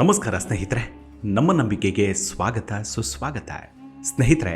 ನಮಸ್ಕಾರ ಸ್ನೇಹಿತರೆ, ನಮ್ಮ ನಂಬಿಕೆಗೆ ಸ್ವಾಗತ, ಸುಸ್ವಾಗತ. ಸ್ನೇಹಿತರೆ,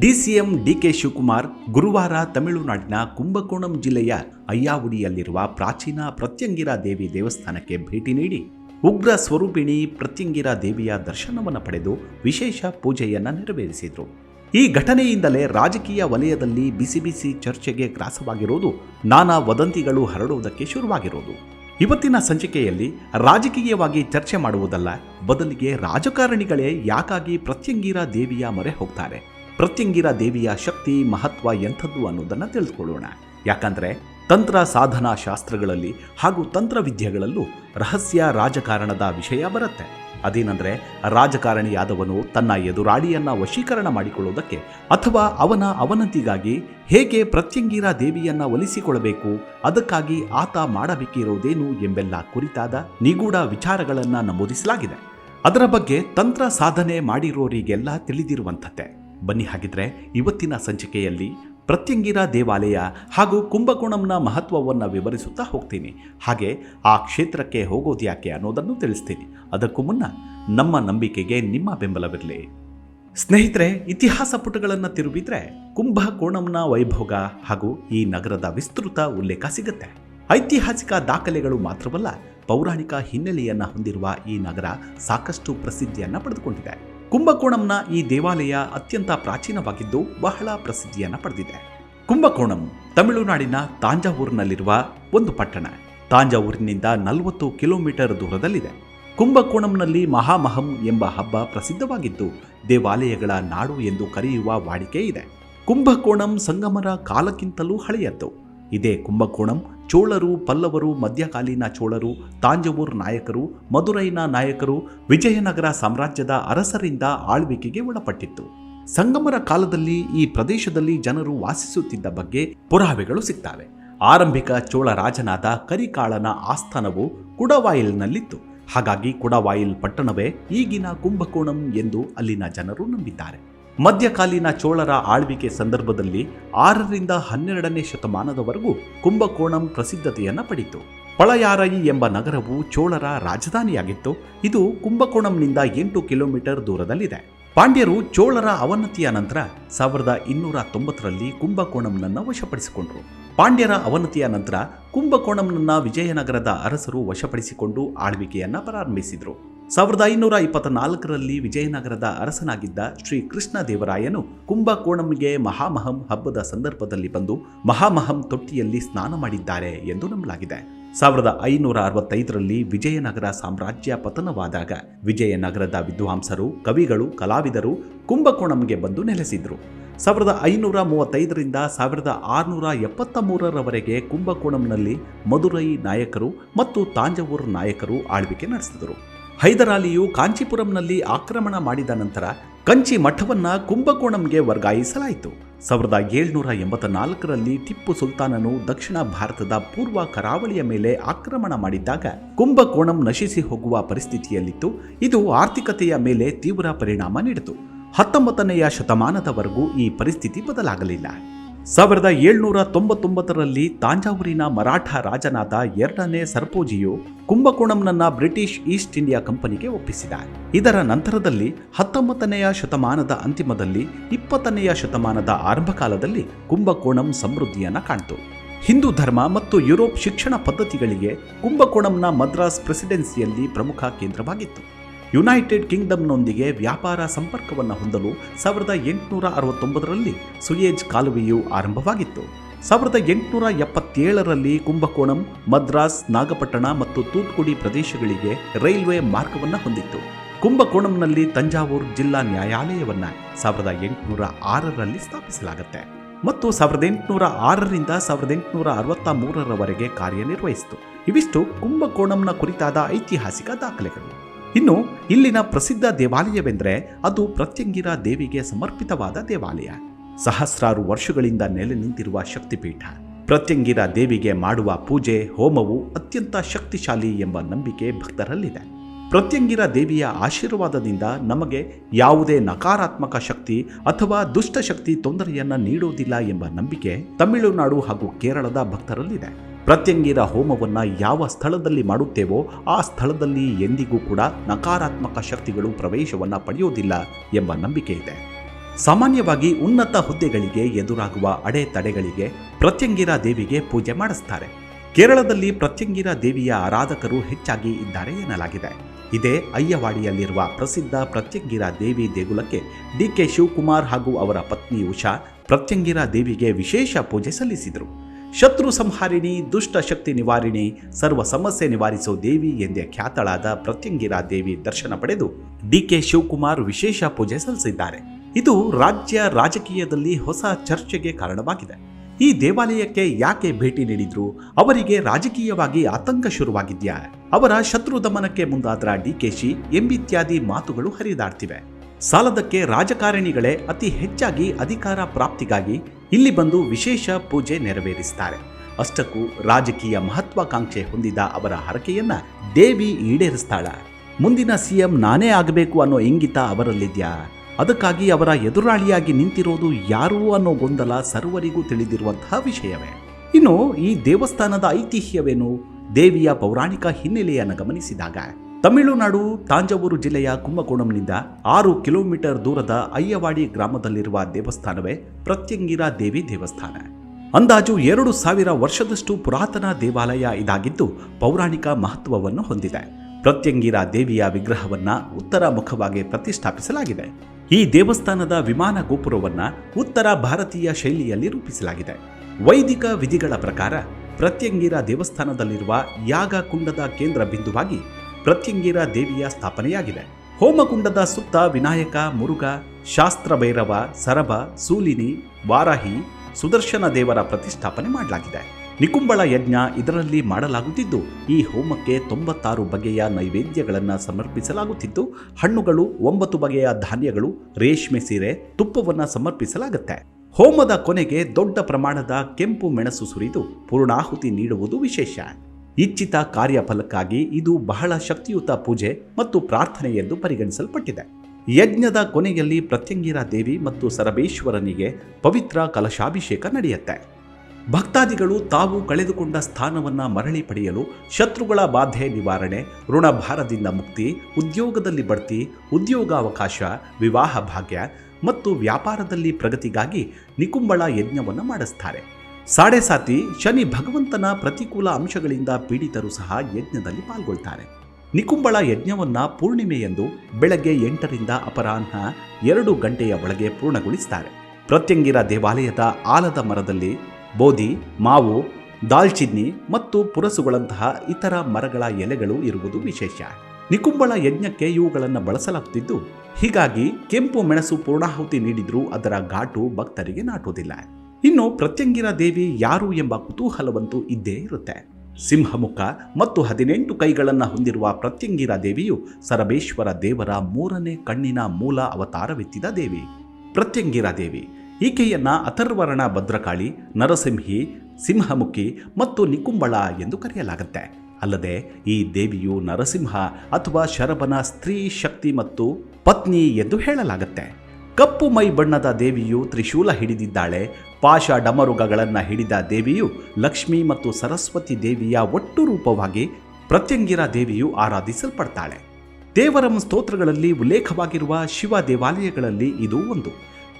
D C M D K Shivakumar ಗುರುವಾರ ತಮಿಳುನಾಡಿನ ಕುಂಭಕೋಣಂ ಜಿಲ್ಲೆಯ ಅಯ್ಯಾವುಡಿಯಲ್ಲಿರುವ ಪ್ರಾಚೀನ ಪ್ರತ್ಯಂಗಿರಾ ದೇವಿ ದೇವಸ್ಥಾನಕ್ಕೆ ಭೇಟಿ ನೀಡಿ ಉಗ್ರ ಸ್ವರೂಪಿಣಿ ಪ್ರತ್ಯಂಗಿರಾ ದೇವಿಯ ದರ್ಶನವನ್ನು ಪಡೆದು ವಿಶೇಷ ಪೂಜೆಯನ್ನು ನೆರವೇರಿಸಿದರು. ಈ ಘಟನೆಯಿಂದಲೇ ರಾಜಕೀಯ ವಲಯದಲ್ಲಿ ಬಿಸಿ ಬಿಸಿ ಚರ್ಚೆಗೆ ಗ್ರಾಸವಾಗಿರುವುದು ನಾನಾ ವದಂತಿಗಳು ಹರಡುವುದಕ್ಕೆ ಶುರುವಾಗಿರೋದು. ಇವತ್ತಿನ ಸಂಚಿಕೆಯಲ್ಲಿ ರಾಜಕೀಯವಾಗಿ ಚರ್ಚೆ ಮಾಡುವುದಲ್ಲ, ಬದಲಿಗೆ ರಾಜಕಾರಣಿಗಳೇ ಯಾಕಾಗಿ ಪ್ರತ್ಯಂಗಿರಾ ದೇವಿಯ ಮೊರೆ ಹೋಗ್ತಾರೆ? ಪ್ರತ್ಯಂಗಿರಾ ದೇವಿಯ ಶಕ್ತಿ ಮಹತ್ವ ಎಂಥದ್ದು ಅನ್ನೋದನ್ನು ತಿಳಿದುಕೊಳ್ಳೋಣ. ಯಾಕಂದ್ರೆ ತಂತ್ರ ಸಾಧನಾ ಶಾಸ್ತ್ರಗಳಲ್ಲಿ ಹಾಗೂ ತಂತ್ರವಿದ್ಯೆಗಳಲ್ಲೂ ರಹಸ್ಯ ರಾಜಕಾರಣದ ವಿಷಯ ಬರುತ್ತೆ. ಅದೇನೆಂದ್ರೆ ರಾಜಕಾರಣಿಯಾದವನು ತನ್ನ ಎದುರಾಳಿಯನ್ನ ವಶೀಕರಣ ಮಾಡಿಕೊಳ್ಳುವುದಕ್ಕೆ ಅಥವಾ ಅವನ ಅವನತಿಗಾಗಿ ಹೇಗೆ ಪ್ರತ್ಯಂಗೀರ ದೇವಿಯನ್ನ ಒಲಿಸಿಕೊಳ್ಳಬೇಕು, ಅದಕ್ಕಾಗಿ ಆತ ಮಾಡಬೇಕಿರುವುದೇನು ಎಂಬೆಲ್ಲ ಕುರಿತಾದ ನಿಗೂಢ ವಿಚಾರಗಳನ್ನ ನಮೂದಿಸಲಾಗಿದೆ. ಅದರ ಬಗ್ಗೆ ತಂತ್ರ ಸಾಧನೆ ಮಾಡಿರೋರಿಗೆಲ್ಲ ತಿಳಿದಿರುವಂಥದ್ದೇ. ಬನ್ನಿ ಹಾಗಿದ್ರೆ ಇವತ್ತಿನ ಸಂಚಿಕೆಯಲ್ಲಿ ಪ್ರತ್ಯಂಗಿರಾ ದೇವಾಲಯ ಹಾಗೂ ಕುಂಭಕೋಣಂನ ಮಹತ್ವವನ್ನು ವಿವರಿಸುತ್ತಾ ಹೋಗ್ತೀನಿ. ಹಾಗೆ ಆ ಕ್ಷೇತ್ರಕ್ಕೆ ಹೋಗೋದು ಯಾಕೆ ಅನ್ನೋದನ್ನು ತಿಳಿಸ್ತೀನಿ. ಅದಕ್ಕೂ ಮುನ್ನ ನಮ್ಮ ನಂಬಿಕೆಗೆ ನಿಮ್ಮ ಬೆಂಬಲವಿರಲಿ. ಸ್ನೇಹಿತರೆ, ಇತಿಹಾಸ ಪುಟಗಳನ್ನು ತಿರುಗಿದ್ರೆ ಕುಂಭಕೋಣಂನ ವೈಭೋಗ ಹಾಗೂ ಈ ನಗರದ ವಿಸ್ತೃತ ಉಲ್ಲೇಖ ಸಿಗುತ್ತೆ. ಐತಿಹಾಸಿಕ ದಾಖಲೆಗಳು ಮಾತ್ರವಲ್ಲ, ಪೌರಾಣಿಕ ಹಿನ್ನೆಲೆಯನ್ನು ಹೊಂದಿರುವ ಈ ನಗರ ಸಾಕಷ್ಟು ಪ್ರಸಿದ್ಧಿಯನ್ನು ಪಡೆದುಕೊಂಡಿದೆ. ಕುಂಭಕೋಣಂನ ಈ ದೇವಾಲಯ ಅತ್ಯಂತ ಪ್ರಾಚೀನವಾಗಿದ್ದು ಬಹಳ ಪ್ರಸಿದ್ಧಿಯನ್ನು ಪಡೆದಿದೆ. ಕುಂಭಕೋಣಂ ತಮಿಳುನಾಡಿನ ತಾಂಜಾವೂರಿನಲ್ಲಿರುವ ಒಂದು ಪಟ್ಟಣ. ತಾಂಜಾವೂರಿನಿಂದ ನಲವತ್ತು ಕಿಲೋಮೀಟರ್ ದೂರದಲ್ಲಿದೆ. ಕುಂಭಕೋಣಂನಲ್ಲಿ ಮಹಾಮಹಂ ಎಂಬ ಹಬ್ಬ ಪ್ರಸಿದ್ಧವಾಗಿದ್ದು ದೇವಾಲಯಗಳ ನಾಡು ಎಂದು ಕರೆಯುವ ವಾಡಿಕೆ ಇದೆ. ಕುಂಭಕೋಣಂ ಸಂಗಮರ ಕಾಲಕ್ಕಿಂತಲೂ ಹಳೆಯದ್ದು. ಇದೇ ಕುಂಭಕೋಣಂ. ಚೋಳರು, ಪಲ್ಲವರು, ಮಧ್ಯಕಾಲೀನ ಚೋಳರು, ತಾಂಜವೂರ್ ನಾಯಕರು ಮಧುರೈನ ನಾಯಕರು, ವಿಜಯನಗರ ಸಾಮ್ರಾಜ್ಯದ ಅರಸರಿಂದ ಆಳ್ವಿಕೆಗೆ ಒಳಪಟ್ಟಿತ್ತು. ಸಂಗಮರ ಕಾಲದಲ್ಲಿ ಈ ಪ್ರದೇಶದಲ್ಲಿ ಜನರು ವಾಸಿಸುತ್ತಿದ್ದ ಬಗ್ಗೆ ಪುರಾವೆಗಳು ಸಿಗ್ತವೆ. ಆರಂಭಿಕ ಚೋಳ ರಾಜನಾದ ಕರಿಕಾಳನ ಆಸ್ಥಾನವು ಕುಡವಾಯಿಲ್ನಲ್ಲಿತ್ತು. ಹಾಗಾಗಿ ಕುಡವಾಯಿಲ್ ಪಟ್ಟಣವೇ ಈಗಿನ ಕುಂಭಕೋಣಂ ಎಂದು ಅಲ್ಲಿನ ಜನರು ನಂಬಿದ್ದಾರೆ. ಮಧ್ಯಕಾಲೀನ ಚೋಳರ ಆಳ್ವಿಕೆ ಸಂದರ್ಭದಲ್ಲಿ ಆರರಿಂದ ಹನ್ನೆರಡನೇ ಶತಮಾನದವರೆಗೂ ಕುಂಭಕೋಣಂ ಪ್ರಸಿದ್ಧತೆಯನ್ನು ಪಡೆಯಿತು. ಪಳಯಾರಯಿ ಎಂಬ ನಗರವು ಚೋಳರ ರಾಜಧಾನಿಯಾಗಿತ್ತು. ಇದು ಕುಂಭಕೋಣಂನಿಂದ ಎಂಟು ಕಿಲೋಮೀಟರ್ ದೂರದಲ್ಲಿದೆ. ಪಾಂಡ್ಯರು ಚೋಳರ ಅವನತಿಯ ನಂತರ ಸಾವಿರದ ಇನ್ನೂರ ತೊಂಬತ್ತರಲ್ಲಿ ಕುಂಭಕೋಣಂನನ್ನು ವಶಪಡಿಸಿಕೊಂಡರು. ಪಾಂಡ್ಯರ ಅವನತಿಯ ನಂತರ ಕುಂಭಕೋಣಂನನ್ನ ವಿಜಯನಗರದ ಅರಸರು ವಶಪಡಿಸಿಕೊಂಡು ಆಳ್ವಿಕೆಯನ್ನು ಪ್ರಾರಂಭಿಸಿದ್ರು. ಸಾವಿರದ ಐನೂರ ಇಪ್ಪತ್ನಾಲ್ಕರಲ್ಲಿ ವಿಜಯನಗರದ ಅರಸನಾಗಿದ್ದ ಶ್ರೀ ಕೃಷ್ಣ ದೇವರಾಯನು ಕುಂಭಕೋಣಂಗೆ ಮಹಾಮಹಂ ಹಬ್ಬದ ಸಂದರ್ಭದಲ್ಲಿ ಬಂದು ಮಹಾಮಹಂ ತೊಟ್ಟಿಯಲ್ಲಿ ಸ್ನಾನ ಮಾಡಿದ್ದಾರೆ ಎಂದು ನಂಬಲಾಗಿದೆ. ಸಾವಿರದ ಐನೂರ ಅರವತ್ತೈದರಲ್ಲಿ ವಿಜಯನಗರ ಸಾಮ್ರಾಜ್ಯ ಪತನವಾದಾಗ ವಿಜಯನಗರದ ವಿದ್ವಾಂಸರು, ಕವಿಗಳು, ಕಲಾವಿದರು ಕುಂಭಕೋಣಂಗೆ ಬಂದು ನೆಲೆಸಿದ್ರು. ಸಾವಿರದ ಐನೂರ ಮೂವತ್ತೈದರಿಂದ ಸಾವಿರದ ಆರುನೂರ ಎಪ್ಪತ್ತ ಮೂರರವರೆಗೆ ಕುಂಭಕೋಣಂನಲ್ಲಿ ಮಧುರೈ ನಾಯಕರು ಮತ್ತು ತಾಂಜಾವೂರ್ ನಾಯಕರು ಆಳ್ವಿಕೆ ನಡೆಸಿದರು. ಹೈದರಾಲಿಯು ಕಾಂಚೀಪುರಂನಲ್ಲಿ ಆಕ್ರಮಣ ಮಾಡಿದ ನಂತರ ಕಂಚಿ ಮಠವನ್ನ ಕುಂಭಕೋಣಂಗೆ ವರ್ಗಾಯಿಸಲಾಯಿತು. ಸಾವಿರದ ಏಳ್ನೂರ ಎಂಬತ್ತ ನಾಲ್ಕರಲ್ಲಿ ಟಿಪ್ಪು ಸುಲ್ತಾನನು ದಕ್ಷಿಣ ಭಾರತದ ಪೂರ್ವ ಕರಾವಳಿಯ ಮೇಲೆ ಆಕ್ರಮಣ ಮಾಡಿದ್ದಾಗ ಕುಂಭಕೋಣಂ ನಶಿಸಿ ಹೋಗುವ ಪರಿಸ್ಥಿತಿಯಲ್ಲಿತ್ತು. ಇದು ಆರ್ಥಿಕತೆಯ ಮೇಲೆ ತೀವ್ರ ಪರಿಣಾಮ ನೀಡಿತು. ಹತ್ತೊಂಬತ್ತನೆಯ ಶತಮಾನದವರೆಗೂ ಈ ಪರಿಸ್ಥಿತಿ ಬದಲಾಗಲಿಲ್ಲ. ಸಾವಿರದ ಏಳ್ನೂರ ತೊಂಬತ್ತೊಂಬತ್ತರಲ್ಲಿ ತಾಂಜಾವೂರಿನ ಮರಾಠ ರಾಜನಾದ ಎರಡನೇ ಸರ್ಪೋಜಿಯು ಕುಂಭಕೋಣಂನನ್ನ ಬ್ರಿಟಿಷ್ ಈಸ್ಟ್ ಇಂಡಿಯಾ ಕಂಪನಿಗೆ ಒಪ್ಪಿಸಿದ ಇದರ ನಂತರದಲ್ಲಿ ಹತ್ತೊಂಬತ್ತನೆಯ ಶತಮಾನದ ಅಂತಿಮದಲ್ಲಿ ಇಪ್ಪತ್ತನೆಯ ಶತಮಾನದ ಆರಂಭ ಕಾಲದಲ್ಲಿ ಕುಂಭಕೋಣಂ ಸಮೃದ್ಧಿಯನ್ನ ಕಾಣ್ತು. ಹಿಂದೂ ಧರ್ಮ ಮತ್ತು ಯುರೋಪ್ ಶಿಕ್ಷಣ ಪದ್ಧತಿಗಳಿಗೆ ಕುಂಭಕೋಣಂನ ಮದ್ರಾಸ್ ಪ್ರೆಸಿಡೆನ್ಸಿಯಲ್ಲಿ ಪ್ರಮುಖ ಕೇಂದ್ರವಾಗಿತ್ತು. ಯುನೈಟೆಡ್ ಕಿಂಗ್ಡಮ್ನೊಂದಿಗೆ ವ್ಯಾಪಾರ ಸಂಪರ್ಕವನ್ನು ಹೊಂದಲು ಸಾವಿರದ ಎಂಟುನೂರ ಅರವತ್ತೊಂಬತ್ತರಲ್ಲಿ ಸುಯೇಜ್ ಕಾಲುವೆಯು ಆರಂಭವಾಗಿತ್ತು. ಸಾವಿರದ ಎಂಟುನೂರ ಎಪ್ಪತ್ತೇಳರಲ್ಲಿ ಕುಂಭಕೋಣಂ, ಮದ್ರಾಸ್, ನಾಗಪಟ್ಟಣ ಮತ್ತು ತೂತ್ಕುಡಿ ಪ್ರದೇಶಗಳಿಗೆ ರೈಲ್ವೆ ಮಾರ್ಗವನ್ನು ಹೊಂದಿತ್ತು. ಕುಂಭಕೋಣಂನಲ್ಲಿ ತಂಜಾವೂರ್ ಜಿಲ್ಲಾ ನ್ಯಾಯಾಲಯವನ್ನ ಸಾವಿರದ ಎಂಟುನೂರ ಆರರಲ್ಲಿ ಸ್ಥಾಪಿಸಲಾಗುತ್ತೆ ಮತ್ತು ಸಾವಿರದ ಎಂಟುನೂರ ಆರರಿಂದ ಸಾವಿರದ ಎಂಟುನೂರ ಅರವತ್ತ ಮೂರರವರೆಗೆ ಕಾರ್ಯನಿರ್ವಹಿಸಿತು. ಇವಿಷ್ಟು ಕುಂಭಕೋಣಂನ ಕುರಿತಾದ ಐತಿಹಾಸಿಕ ದಾಖಲೆಗಳು. ಇನ್ನು ಇಲ್ಲಿನ ಪ್ರಸಿದ್ಧ ದೇವಾಲಯವೆಂದರೆ ಅದು ಪ್ರತ್ಯಂಗಿರಾ ದೇವಿಗೆ ಸಮರ್ಪಿತವಾದ ದೇವಾಲಯ. ಸಹಸ್ರಾರು ವರ್ಷಗಳಿಂದ ನೆಲೆ ನಿಂತಿರುವ ಶಕ್ತಿಪೀಠ. ಪ್ರತ್ಯಂಗಿರ ದೇವಿಗೆ ಮಾಡುವ ಪೂಜೆ, ಹೋಮವು ಅತ್ಯಂತ ಶಕ್ತಿಶಾಲಿ ಎಂಬ ನಂಬಿಕೆ ಭಕ್ತರಲ್ಲಿದೆ. ಪ್ರತ್ಯಂಗಿರ ದೇವಿಯ ಆಶೀರ್ವಾದದಿಂದ ನಮಗೆ ಯಾವುದೇ ನಕಾರಾತ್ಮಕ ಶಕ್ತಿ ಅಥವಾ ದುಷ್ಟಶಕ್ತಿ ತೊಂದರೆಯನ್ನು ನೀಡುವುದಿಲ್ಲ ಎಂಬ ನಂಬಿಕೆ ತಮಿಳುನಾಡು ಹಾಗೂ ಕೇರಳದ ಭಕ್ತರಲ್ಲಿದೆ. ಪ್ರತ್ಯಂಗಿರ ಹೋಮವನ್ನು ಯಾವ ಸ್ಥಳದಲ್ಲಿ ಮಾಡುತ್ತೇವೋ ಆ ಸ್ಥಳದಲ್ಲಿ ಎಂದಿಗೂ ಕೂಡ ನಕಾರಾತ್ಮಕ ಶಕ್ತಿಗಳು ಪ್ರವೇಶವನ್ನು ಪಡೆಯುವುದಿಲ್ಲ ಎಂಬ ನಂಬಿಕೆ ಇದೆ. ಸಾಮಾನ್ಯವಾಗಿ ಉನ್ನತ ಹುದ್ದೆಗಳಿಗೆ ಎದುರಾಗುವ ಅಡೆತಡೆಗಳಿಗೆ ಪ್ರತ್ಯಂಗಿರ ದೇವಿಗೆ ಪೂಜೆ ಮಾಡಿಸ್ತಾರೆ. ಕೇರಳದಲ್ಲಿ ಪ್ರತ್ಯಂಗಿರ ದೇವಿಯ ಆರಾಧಕರು ಹೆಚ್ಚಾಗಿ ಇದ್ದಾರೆ ಎನ್ನಲಾಗಿದೆ. ಇದೇ ಅಯ್ಯವಾಡಿಯಲ್ಲಿರುವ ಪ್ರಸಿದ್ಧ ಪ್ರತ್ಯಂಗಿರ ದೇವಿ ದೇಗುಲಕ್ಕೆ ಡಿ ಕೆ ಶಿವಕುಮಾರ್ ಹಾಗೂ ಅವರ ಪತ್ನಿ ಉಷಾ ಪ್ರತ್ಯಂಗಿರ ದೇವಿಗೆ ವಿಶೇಷ ಪೂಜೆ ಸಲ್ಲಿಸಿದರು. ಶತ್ರು ಸಂಹಾರಿಣಿ, ದುಷ್ಟ ಶಕ್ತಿ ನಿವಾರಿಣಿ, ಸರ್ವ ಸಮಸ್ಯೆ ನಿವಾರಿಸೋ ದೇವಿ ಎಂದೇ ಖ್ಯಾತಳಾದ ಪ್ರತ್ಯಂಗಿರಾ ದೇವಿ ದರ್ಶನ ಪಡೆದು ಡಿ ಕೆ ಶಿವಕುಮಾರ್ ವಿಶೇಷ ಪೂಜೆ ಸಲ್ಲಿಸಿದ್ದಾರೆ. ಇದು ರಾಜ್ಯ ರಾಜಕೀಯದಲ್ಲಿ ಹೊಸ ಚರ್ಚೆಗೆ ಕಾರಣವಾಗಿದೆ. ಈ ದೇವಾಲಯಕ್ಕೆ ಯಾಕೆ ಭೇಟಿ ನೀಡಿದ್ರು? ಅವರಿಗೆ ರಾಜಕೀಯವಾಗಿ ಆತಂಕ ಶುರುವಾಗಿದ್ಯಾ? ಅವರ ಶತ್ರು ದಮನಕ್ಕೆ ಮುಂದಾದ್ರ ಡಿಕೆಶಿ ಎಂಬಿತ್ಯಾದಿ ಮಾತುಗಳು ಹರಿದಾಡ್ತಿವೆ. ಸಾಲದಕ್ಕೆ ರಾಜಕಾರಣಿಗಳೇ ಅತಿ ಹೆಚ್ಚಾಗಿ ಅಧಿಕಾರ ಪ್ರಾಪ್ತಿಗಾಗಿ ಇಲ್ಲಿ ಬಂದು ವಿಶೇಷ ಪೂಜೆ ನೆರವೇರಿಸ್ತಾರೆ. ಅಷ್ಟಕ್ಕೂ ರಾಜಕೀಯ ಮಹತ್ವಾಕಾಂಕ್ಷೆ ಹೊಂದಿದ ಅವರ ಹರಕೆಯನ್ನ ದೇವಿ ಈಡೇರಿಸ್ತಾಳ. ಮುಂದಿನ ಸಿಎಂ ನಾನೇ ಆಗಬೇಕು ಅನ್ನೋ ಇಂಗಿತ ಅವರಲ್ಲಿದ್ಯಾ? ಅದಕ್ಕಾಗಿ ಅವರ ಎದುರಾಳಿಯಾಗಿ ನಿಂತಿರೋದು ಯಾರು ಅನ್ನೋ ಗೊಂದಲ ಸರ್ವರಿಗೂ ತಿಳಿದಿರುವಂತಹ ವಿಷಯವೇ. ಇನ್ನು ಈ ದೇವಸ್ಥಾನದ ಐತಿಹ್ಯವೇನು? ದೇವಿಯ ಪೌರಾಣಿಕ ಹಿನ್ನೆಲೆಯನ್ನು ಗಮನಿಸಿದಾಗ. ತಮಿಳುನಾಡು, ತಾಂಜಾವೂರು ಜಿಲ್ಲೆಯ ಕುಂಭಕೋಣಂನಿಂದ ಆರು ಕಿಲೋಮೀಟರ್ ದೂರದ ಅಯ್ಯವಾಡಿ ಗ್ರಾಮದಲ್ಲಿರುವ ದೇವಸ್ಥಾನವೇ ಪ್ರತ್ಯಂಗಿರ ದೇವಿ ದೇವಸ್ಥಾನ. ಅಂದಾಜು ಎರಡು ಸಾವಿರ ವರ್ಷದಷ್ಟು ಪುರಾತನ ದೇವಾಲಯ ಇದಾಗಿದ್ದು ಪೌರಾಣಿಕ ಮಹತ್ವವನ್ನು ಹೊಂದಿದೆ. ಪ್ರತ್ಯಂಗಿರ ದೇವಿಯ ವಿಗ್ರಹವನ್ನ ಉತ್ತರ ಮುಖವಾಗಿ ಪ್ರತಿಷ್ಠಾಪಿಸಲಾಗಿದೆ. ಈ ದೇವಸ್ಥಾನದ ವಿಮಾನ ಗೋಪುರವನ್ನ ಉತ್ತರ ಭಾರತೀಯ ಶೈಲಿಯಲ್ಲಿ ರೂಪಿಸಲಾಗಿದೆ. ವೈದಿಕ ವಿಧಿಗಳ ಪ್ರಕಾರ ಪ್ರತ್ಯಂಗಿರ ದೇವಸ್ಥಾನದಲ್ಲಿರುವ ಯಾಗ ಕುಂಡದ ಕೇಂದ್ರ ಬಿಂದುವಾಗಿ ಪ್ರತ್ಯಂಗಿರ ದೇವಿಯ ಸ್ಥಾಪನೆಯಾಗಿದೆ. ಹೋಮಕುಂಡದ ಸುತ್ತ ವಿನಾಯಕ, ಮುರುಘ ಶಾಸ್ತ್ರ ಭೈರವ ಸರಭ, ಸೂಲಿನಿ, ವಾರಾಹಿ, ಸುದರ್ಶನ ದೇವರ ಪ್ರತಿಷ್ಠಾಪನೆ ಮಾಡಲಾಗಿದೆ. ನಿಕುಂಬಳ ಯಜ್ಞ ಇದರಲ್ಲಿ ಮಾಡಲಾಗುತ್ತಿದ್ದು, ಈ ಹೋಮಕ್ಕೆ ತೊಂಬತ್ತಾರು ಬಗೆಯ ನೈವೇದ್ಯಗಳನ್ನು ಸಮರ್ಪಿಸಲಾಗುತ್ತಿದ್ದು, ಹಣ್ಣುಗಳು ಒಂಬತ್ತು ಬಗೆಯ ಧಾನ್ಯಗಳು, ರೇಷ್ಮೆ ಸೀರೆ, ತುಪ್ಪವನ್ನು ಸಮರ್ಪಿಸಲಾಗುತ್ತೆ. ಹೋಮದ ಕೊನೆಗೆ ದೊಡ್ಡ ಪ್ರಮಾಣದ ಕೆಂಪು ಮೆಣಸು ಸುರಿದು ಪೂರ್ಣಾಹುತಿ ನೀಡುವುದು ವಿಶೇಷ. ಇಚ್ಛಿತ ಕಾರ್ಯಫಲಕ್ಕಾಗಿ ಇದು ಬಹಳ ಶಕ್ತಿಯುತ ಪೂಜೆ ಮತ್ತು ಪ್ರಾರ್ಥನೆ ಎಂದು ಪರಿಗಣಿಸಲ್ಪಟ್ಟಿದೆ. ಯಜ್ಞದ ಕೊನೆಯಲ್ಲಿ ಪ್ರತ್ಯಂಗಿರ ದೇವಿ ಮತ್ತು ಸರಬೇಶ್ವರನಿಗೆ ಪವಿತ್ರ ಕಲಶಾಭಿಷೇಕ ನಡೆಯುತ್ತೆ. ಭಕ್ತಾದಿಗಳು ತಾವು ಕಳೆದುಕೊಂಡ ಸ್ಥಾನವನ್ನು ಮರಳಿ ಪಡೆಯಲು ಶತ್ರುಗಳ ಬಾಧೆ ನಿವಾರಣೆ, ಋಣಭಾರದಿಂದ ಮುಕ್ತಿ, ಉದ್ಯೋಗದಲ್ಲಿ ಬಡ್ತಿ, ಉದ್ಯೋಗಾವಕಾಶ, ವಿವಾಹ ಭಾಗ್ಯ ಮತ್ತು ವ್ಯಾಪಾರದಲ್ಲಿ ಪ್ರಗತಿಗಾಗಿ ನಿಕುಂಬಳ ಯಜ್ಞವನ್ನು ಮಾಡಿಸ್ತಾರೆ. ಸಾಡೆ ಸಾತಿ ಶನಿ ಭಗವಂತನ ಪ್ರತಿಕೂಲ ಅಂಶಗಳಿಂದ ಪೀಡಿತರು ಸಹ ಯಜ್ಞದಲ್ಲಿ ಪಾಲ್ಗೊಳ್ತಾರೆ. ನಿಕುಂಬಳ ಯಜ್ಞವನ್ನ ಪೂರ್ಣಿಮೆಯೆಂದು ಬೆಳಗ್ಗೆ ಎಂಟರಿಂದ ಅಪರಾಹ್ನ ಎರಡು ಗಂಟೆಯ ಒಳಗೆ ಪೂರ್ಣಗೊಳಿಸ್ತಾರೆ. ಪ್ರತ್ಯಂಗಿರ ದೇವಾಲಯದ ಆಲದ ಮರದಲ್ಲಿ ಬೋಧಿ, ಮಾವು, ದಾಲ್ಚಿನ್ನಿ ಮತ್ತು ಪುರಸುಗಳಂತಹ ಇತರ ಮರಗಳ ಎಲೆಗಳು ಇರುವುದು ವಿಶೇಷ. ನಿಕುಂಬಳ ಯಜ್ಞಕ್ಕೆ ಇವುಗಳನ್ನು ಬಳಸಲಾಗುತ್ತಿದ್ದು ಹೀಗಾಗಿ ಕೆಂಪು ಮೆಣಸು ಪೂರ್ಣಾಹುತಿ ನೀಡಿದರೂ ಅದರ ಘಾಟು ಭಕ್ತರಿಗೆ ನಾಟುವುದಿಲ್ಲ. ಇನ್ನು ಪ್ರತ್ಯಂಗಿರಾ ದೇವಿ ಯಾರು ಎಂಬ ಕುತೂಹಲವಂತೂ ಇದ್ದೇ ಇರುತ್ತೆ. ಸಿಂಹಮುಖ ಮತ್ತು ಹದಿನೆಂಟು ಕೈಗಳನ್ನು ಹೊಂದಿರುವ ಪ್ರತ್ಯಂಗಿರ ದೇವಿಯು ಸರಬೇಶ್ವರ ದೇವರ ಮೂರನೇ ಕಣ್ಣಿನ ಮೂಲ ಅವತಾರವೆತ್ತಿದ ದೇವಿ. ಪ್ರತ್ಯಂಗಿರ ದೇವಿ, ಈಕೆಯನ್ನ ಅಥರ್ವರ್ಣ ಭದ್ರಕಾಳಿ, ನರಸಿಂಹಿ, ಸಿಂಹಮುಖಿ ಮತ್ತು ನಿಕುಂಬಳ ಎಂದು ಕರೆಯಲಾಗುತ್ತೆ. ಅಲ್ಲದೆ ಈ ದೇವಿಯು ನರಸಿಂಹ ಅಥವಾ ಶರಬನ ಸ್ತ್ರೀ ಶಕ್ತಿ ಮತ್ತು ಪತ್ನಿ ಎಂದು ಹೇಳಲಾಗುತ್ತೆ. ಕಪ್ಪು ಮೈ ಬಣ್ಣದ ದೇವಿಯು ತ್ರಿಶೂಲ ಹಿಡಿದಿದ್ದಾಳೆ. ಪಾಶ ಡಮರುಗಗಳನ್ನು ಹಿಡಿದ ದೇವಿಯು ಲಕ್ಷ್ಮಿ ಮತ್ತು ಸರಸ್ವತಿ ದೇವಿಯ ಒಟ್ಟು ರೂಪವಾಗಿ ಪ್ರತ್ಯಂಗಿರ ದೇವಿಯು ಆರಾಧಿಸಲ್ಪಡ್ತಾಳೆ. ದೇವರಂ ಸ್ತೋತ್ರಗಳಲ್ಲಿ ಉಲ್ಲೇಖವಾಗಿರುವ ಶಿವ ದೇವಾಲಯಗಳಲ್ಲಿ ಇದು ಒಂದು.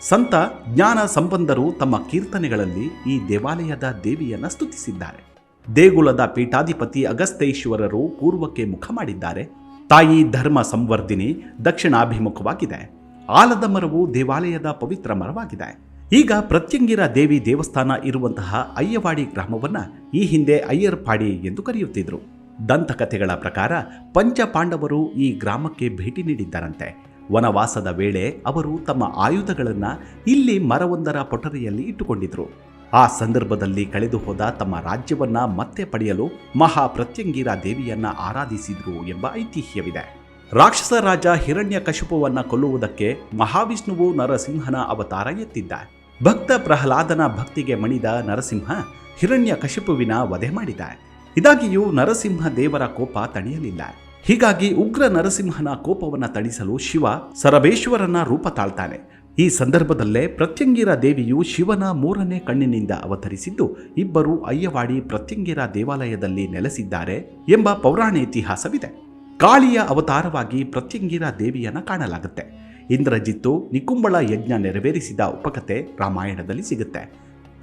ಸಂತ ಜ್ಞಾನ ಸಂಬಂಧರು ತಮ್ಮ ಕೀರ್ತನೆಗಳಲ್ಲಿ ಈ ದೇವಾಲಯದ ದೇವಿಯನ್ನು ಸ್ತುತಿಸಿದ್ದಾರೆ. ದೇಗುಲದ ಪೀಠಾಧಿಪತಿ ಅಗಸ್ತೇಶ್ವರರು ಪೂರ್ವಕ್ಕೆ ಮುಖ ಮಾಡಿದ್ದಾರೆ. ತಾಯಿ ಧರ್ಮ ಸಂವರ್ಧಿನಿ ದಕ್ಷಿಣಾಭಿಮುಖವಾಗಿದೆ. ಆಲದ ಮರವು ದೇವಾಲಯದ ಪವಿತ್ರ ಮರವಾಗಿದೆ. ಈಗ ಪ್ರತ್ಯಂಗಿರ ದೇವಿ ದೇವಸ್ಥಾನ ಇರುವಂತಹ ಅಯ್ಯವಾಡಿ ಗ್ರಾಮವನ್ನು ಈ ಹಿಂದೆ ಅಯ್ಯರ್ಪಾಡಿ ಎಂದು ಕರೆಯುತ್ತಿದ್ದರು ದಂತಕಥೆಗಳ ಪ್ರಕಾರ ಪಂಚಪಾಂಡವರು ಈ ಗ್ರಾಮಕ್ಕೆ ಭೇಟಿ ನೀಡಿದ್ದರಂತೆ. ವನವಾಸದ ವೇಳೆ ಅವರು ತಮ್ಮ ಆಯುಧಗಳನ್ನು ಇಲ್ಲಿ ಮರವೊಂದರ ಪೊಟರಿಯಲ್ಲಿ ಇಟ್ಟುಕೊಂಡಿದ್ದರು ಆ ಸಂದರ್ಭದಲ್ಲಿ ಕಳೆದು ಹೋದ ತಮ್ಮ ರಾಜ್ಯವನ್ನ ಮತ್ತೆ ಪಡೆಯಲು ಮಹಾ ಪ್ರತ್ಯಂಗಿರ ದೇವಿಯನ್ನ ಆರಾಧಿಸಿದ್ರು ಎಂಬ ಐತಿಹ್ಯವಿದೆ. ರಾಕ್ಷಸ ರಾಜ ಹಿರಣ್ಯ ಕಶುಪವನ್ನ ಕೊಲ್ಲುವುದಕ್ಕೆ ಮಹಾವಿಷ್ಣುವು ನರಸಿಂಹನ ಅವತಾರ ಎತ್ತಿದ್ದ ಭಕ್ತ ಪ್ರಹ್ಲಾದನ ಭಕ್ತಿಗೆ ಮಣಿದ ನರಸಿಂಹ ಹಿರಣ್ಯ ಕಶಿಪುವಿನ ವಧೆ ಮಾಡಿದ ಇದಾಗಿಯೂ ನರಸಿಂಹ ದೇವರ ಕೋಪ ತಣಿಯಲಿಲ್ಲ. ಹೀಗಾಗಿ ಉಗ್ರ ನರಸಿಂಹನ ಕೋಪವನ್ನ ತಣಿಸಲು ಶಿವ ಸರಬೇಶ್ವರನ ರೂಪ ತಾಳ್ತಾನೆ. ಈ ಸಂದರ್ಭದಲ್ಲೇ ಪ್ರತ್ಯಂಗಿರ ದೇವಿಯು ಶಿವನ ಮೂರನೇ ಕಣ್ಣಿನಿಂದ ಅವತರಿಸಿದ್ದು, ಇಬ್ಬರು ಅಯ್ಯವಾಡಿ ಪ್ರತ್ಯಂಗಿರ ದೇವಾಲಯದಲ್ಲಿ ನೆಲೆಸಿದ್ದಾರೆ ಎಂಬ ಪೌರಾಣ ಇತಿಹಾಸವಿದೆ. ಕಾಳಿಯ ಅವತಾರವಾಗಿ ಪ್ರತ್ಯಂಗಿರ ದೇವಿಯನ್ನು ಕಾಣಲಾಗುತ್ತೆ. ಇಂದ್ರಜಿತ್ತು ನಿಕುಂಬಳ ಯಜ್ಞ ನೆರವೇರಿಸಿದ ಉಪಕತೆ ರಾಮಾಯಣದಲ್ಲಿ ಸಿಗುತ್ತೆ.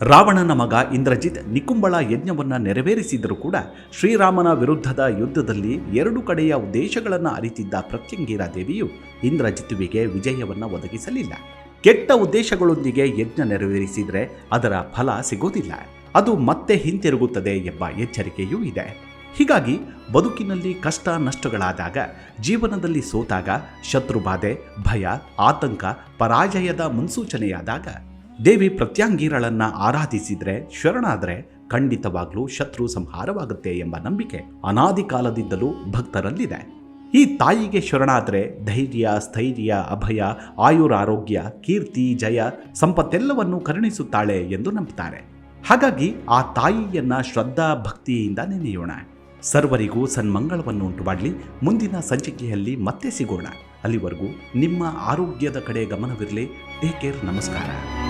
ರಾವಣನ ಮಗ ಇಂದ್ರಜಿತ್ ನಿಕುಂಬಳ ಯಜ್ಞವನ್ನು ನೆರವೇರಿಸಿದರೂ ಕೂಡ ಶ್ರೀರಾಮನ ವಿರುದ್ಧದ ಯುದ್ಧದಲ್ಲಿ ಎರಡು ಕಡೆಯ ಉದ್ದೇಶಗಳನ್ನು ಅರಿತಿದ್ದ ಪ್ರತ್ಯಂಗಿರ ದೇವಿಯು ಇಂದ್ರಜಿತ್ತುವಿಗೆ ವಿಜಯವನ್ನು ಒದಗಿಸಲಿಲ್ಲ. ಕೆಟ್ಟ ಉದ್ದೇಶಗಳೊಂದಿಗೆ ಯಜ್ಞ ನೆರವೇರಿಸಿದರೆ ಅದರ ಫಲ ಸಿಗೋದಿಲ್ಲ. ಅದು ಮತ್ತೆ ಹಿಂತಿರುಗುತ್ತದೆ ಎಂಬ ಎಚ್ಚರಿಕೆಯೂ ಇದೆ. ಹೀಗಾಗಿ ಬದುಕಿನಲ್ಲಿ ಕಷ್ಟ ನಷ್ಟಗಳಾದಾಗ, ಜೀವನದಲ್ಲಿ ಸೋತಾಗ, ಶತ್ರುಬಾಧೆ, ಭಯ, ಆತಂಕ, ಪರಾಜಯದ ಮುನ್ಸೂಚನೆಯಾದಾಗ, ದೇವಿ ಪ್ರತ್ಯಾಂಗಿರಳನ್ನ ಆರಾಧಿಸಿದ್ರೆ, ಶರಣಾದರೆ ಖಂಡಿತವಾಗ್ಲೂ ಶತ್ರು ಸಂಹಾರವಾಗುತ್ತೆ ಎಂಬ ನಂಬಿಕೆ ಅನಾದಿ ಕಾಲದಿಂದಲೂ ಭಕ್ತರಲ್ಲಿದೆ. ಈ ತಾಯಿಗೆ ಶರಣಾದರೆ ಧೈರ್ಯ, ಸ್ಥೈರ್ಯ, ಅಭಯ ಆಯುರಾರೋಗ್ಯ ಕೀರ್ತಿ, ಜಯ, ಸಂಪತ್ತೆಲ್ಲವನ್ನು ಕರುಣಿಸುತ್ತಾಳೆ ಎಂದು ನಂಬುತ್ತಾರೆ ಹಾಗಾಗಿ ಆ ತಾಯಿಯನ್ನ ಶ್ರದ್ಧಾ ಭಕ್ತಿಯಿಂದ ನೆನೆಯೋಣ. ಸರ್ವರಿಗೂ ಸನ್ಮಂಗಳವನ್ನು ಉಂಟುಮಾಡಲಿ ಮುಂದಿನ ಸಂಚಿಕೆಯಲ್ಲಿ ಮತ್ತೆ ಸಿಗೋಣ. ಅಲ್ಲಿವರೆಗೂ ನಿಮ್ಮ ಆರೋಗ್ಯದ ಕಡೆ ಗಮನವಿರಲಿ. ಟೇಕ್ ಕೇರ್ ನಮಸ್ಕಾರ.